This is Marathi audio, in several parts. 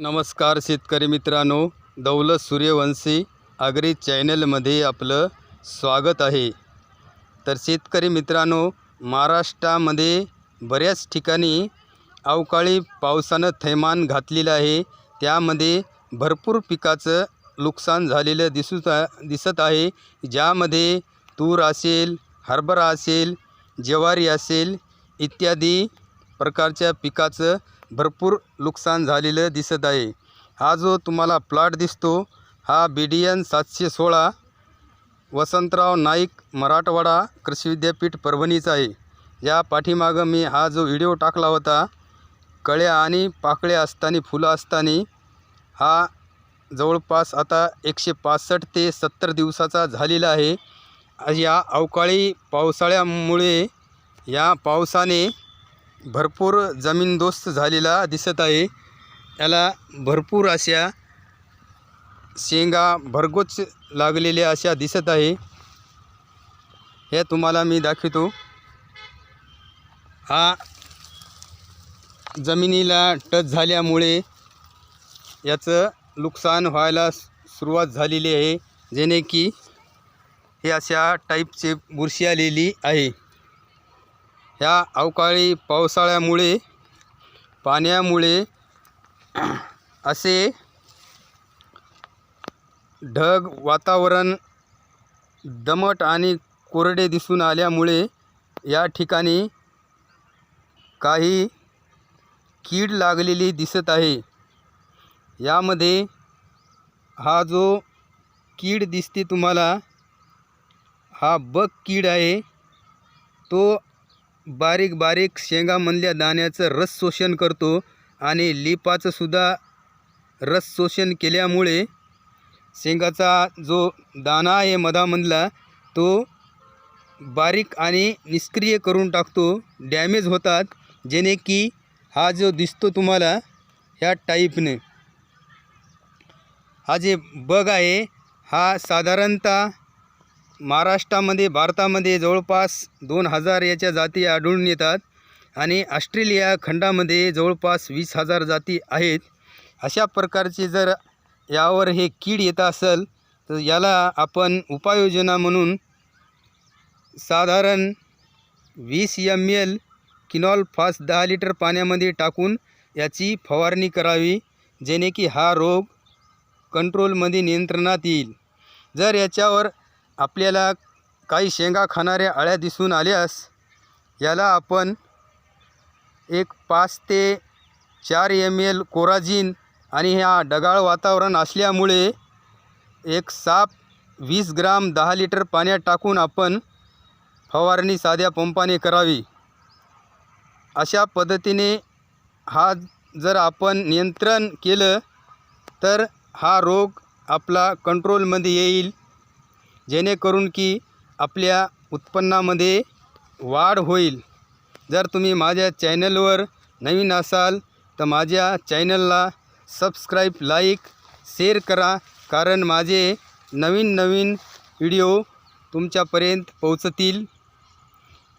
नमस्कार शेतकरी मित्रांनो दौलत सूर्यवंशी आगरी चॅनलमध्ये आपलं स्वागत आहे. तर शेतकरी मित्रांनो महाराष्ट्रामध्ये बऱ्याच ठिकाणी अवकाळी पावसानं थैमान घातलेलं आहे. त्यामध्ये भरपूर पिकाचं नुकसान झालेलं दिसू दिसत आहे. ज्यामध्ये तूर असेल हरभरा असेल ज्वारी असेल इत्यादी प्रकारच्या पिकाचं भरपूर नुकसान झालेलं दिसत आहे. हा जो तुम्हाला प्लॉट दिसतो हा बी डी एन सातशे सोळा वसंतराव नाईक मराठवाडा कृषी विद्यापीठ परभणीचा आहे. या पाठीमागं मी हा जो व्हिडिओ टाकला होता कळ्या आणि पाकळ्या असताना फुलं असताना हा जवळपास आता एकशे पासष्ट ते सत्तर दिवसाचा झालेला आहे. या अवकाळी पावसाळ्यामुळे या पावसाने भरपूर जमीनदोस्त झालेला दिसत आहे. याला भरपूर अशा शेंगा भरगोच लागलेल्या अशा दिसत आहे. हे तुम्हाला मी दाखवतो. हा जमिनीला टच झाल्यामुळे याचं नुकसान व्हायला सुरुवात झालेली आहे. जेणे की हे अशा टाईपचे बुरशी आलेली आहे. ह्या अवकाळी पावसाळ्यामुळे पाण्यामुळे असे ढग वातावरण दमट आणि कोरडे दिसून आल्यामुळे या ठिकाणी काही कीड लागलेली दिसत आहे. यामध्ये हा जो कीड दिसते तुम्हाला हा बग कीड आहे तो बारीक बारीक शेंगामधल्या दाण्याचं रस शोषण करतो आणि लिपाचंसुद्धा रस शोषण केल्यामुळे शेंगाचा जो दाणा आहे मधामधला तो बारीक आणि निष्क्रिय करून टाकतो. डॅमेज होतात जेणे की हा जो दिसतो तुम्हाला ह्या टाईपने. हा जे बग आहे हा साधारणतः महाराष्ट्रामध्ये भारतामध्ये जवळपास दोन हजार याच्या जाती आढळून येतात आणि ऑस्ट्रेलिया खंडामध्ये जवळपास वीस हजार जाती आहेत. अशा प्रकारचे जर यावर हे कीड येत असेल तर याला आपण उपाययोजना म्हणून साधारण वीस एम एल किनॉल फास दहा लिटर पाण्यामध्ये टाकून याची फवारणी करावी जेणे की हा रोग कंट्रोलमध्ये नियंत्रणात येईल. जर याच्यावर आपल्याला काही शेंगा खाणाऱ्या अळ्या दिसून आल्यास याला आपण एक पाच ते चार एम एल कोराजिन आणि ह्या ढगाळ वातावरण असल्यामुळे एक साप वीस ग्राम दहा लिटर पाण्यात टाकून आपण फवारणी साध्या पंपाने करावी. अशा पद्धतीने हा जर आपण नियंत्रण केलं तर हा रोग आपला कंट्रोलमध्ये येईल. जेणेकरून की आपल्या उत्पन्नामध्ये वाढ होईल. जर तुम्ही माझ्या चॅनलवर नवीन असाल तर माझ्या चॅनलला सबस्क्राईब लाईक शेअर करा. कारण माझे नवीन नवीन व्हिडिओ तुमच्यापर्यंत पोहोचतील.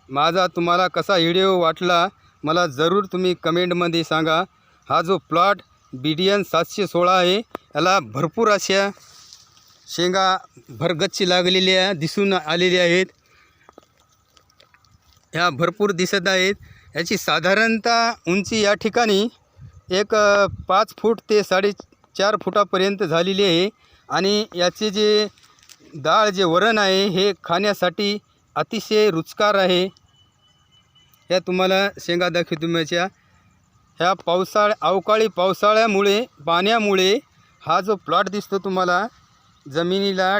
माझा तुम्हाला कसा व्हिडिओ वाटला मला जरूर तुम्ही कमेंटमध्ये सांगा. हा जो प्लॉट बी डी एन सातशे सोळा आहे याला भरपूर अशा शेंगा भरगच्ची लागलेल्या दिसून आलेल्या आहेत. ह्या भरपूर दिसत आहेत. याची साधारणतः उंची या ठिकाणी एक पाच फूट ते साडेचार फुटापर्यंत झालेली आहे. आणि याचे जे डाळ जे वरण आहे हे खाण्यासाठी अतिशय रुचकार आहे. ह्या तुम्हाला शेंगा दाखवतो. माझ्या ह्या पावसाळ्या अवकाळी पावसाळ्यामुळे पाण्यामुळे हा जो प्लॉट दिसतो तुम्हाला जमिनीला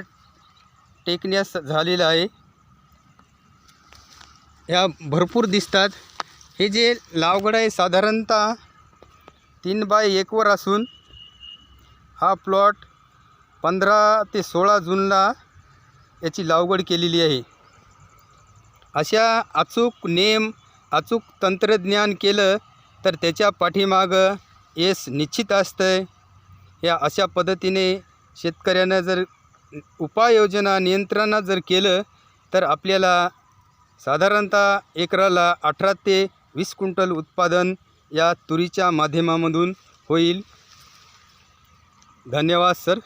टेकण्यास झालेलं आहे. ह्या भरपूर दिसतात. हे जे लावगड आहे साधारणतः तीन बाय एकवर असून हा प्लॉट पंधरा ते सोळा जूनला याची लावगड केलेली आहे. अशा अचूक नेम अचूक तंत्रज्ञान केलं तर त्याच्या पाठीमागं यश निश्चित असतं या अशा पद्धतीने शेतकऱ्यानं जर उपाययोजना नियंत्रणात जर केलं तर आपल्याला साधारणतः एकराला अठरा ते वीस क्विंटल उत्पादन या तुरीच्या माध्यमामधून होईल. धन्यवाद सर.